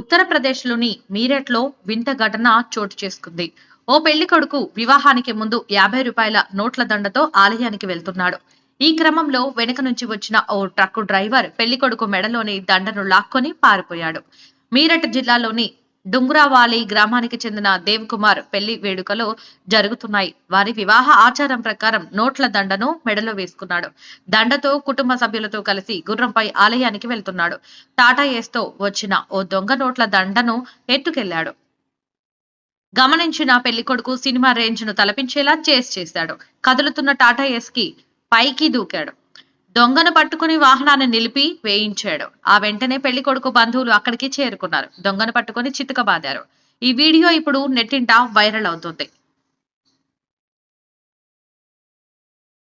ఉత్తరప్రదేశ్లోని మీరట్లో మీరట్లో వింత ఘటన చోటు చేసుకుంది. ఓ పెళ్ళి కొడుకు వివాహానికి ముందు యాభై రూపాయల నోట్ల దండతో ఆలయానికి వెళ్తున్నాడు. ఈ క్రమంలో వెనుక నుంచి వచ్చిన ఓ ట్రక్కు డ్రైవర్ పెళ్ళి కొడుకు మెడలోని దండను లాక్కొని పారిపోయాడు. మీరట్ జిల్లాలోని డుంగురావాలి గ్రామానికి చెందిన దేవ్ కుమార్ పెళ్ళి వేడుకలు జరుగుతున్నాయి. వారి వివాహ ఆచారం ప్రకారం నోట్ల దండను మెడలో వేసుకున్నాడు. దండతో కుటుంబ సభ్యులతో కలిసి గుర్రంపై ఆలయానికి వెళ్తున్నాడు. టాటా ఏస్తో వచ్చిన ఓ దొంగ నోట్ల దండను ఎత్తుకెళ్ళాడు. గమనించిన పెళ్ళి కొడుకు సినిమా రేంజ్ను తలపించేలా చేస్ చేశాడు. కదులుతున్న టాటా ఎస్కి పైకి దూకాడు. దొంగను పట్టుకుని వాహనాన్ని నిలిపి వేయించాడు. ఆ వెంటనే పెళ్ళి కొడుకు బంధువులు అక్కడికి చేరుకున్నారు. దొంగను పట్టుకుని చితకబాదారు. ఈ వీడియో ఇప్పుడు నెట్టింట వైరల్ అవుతుంది.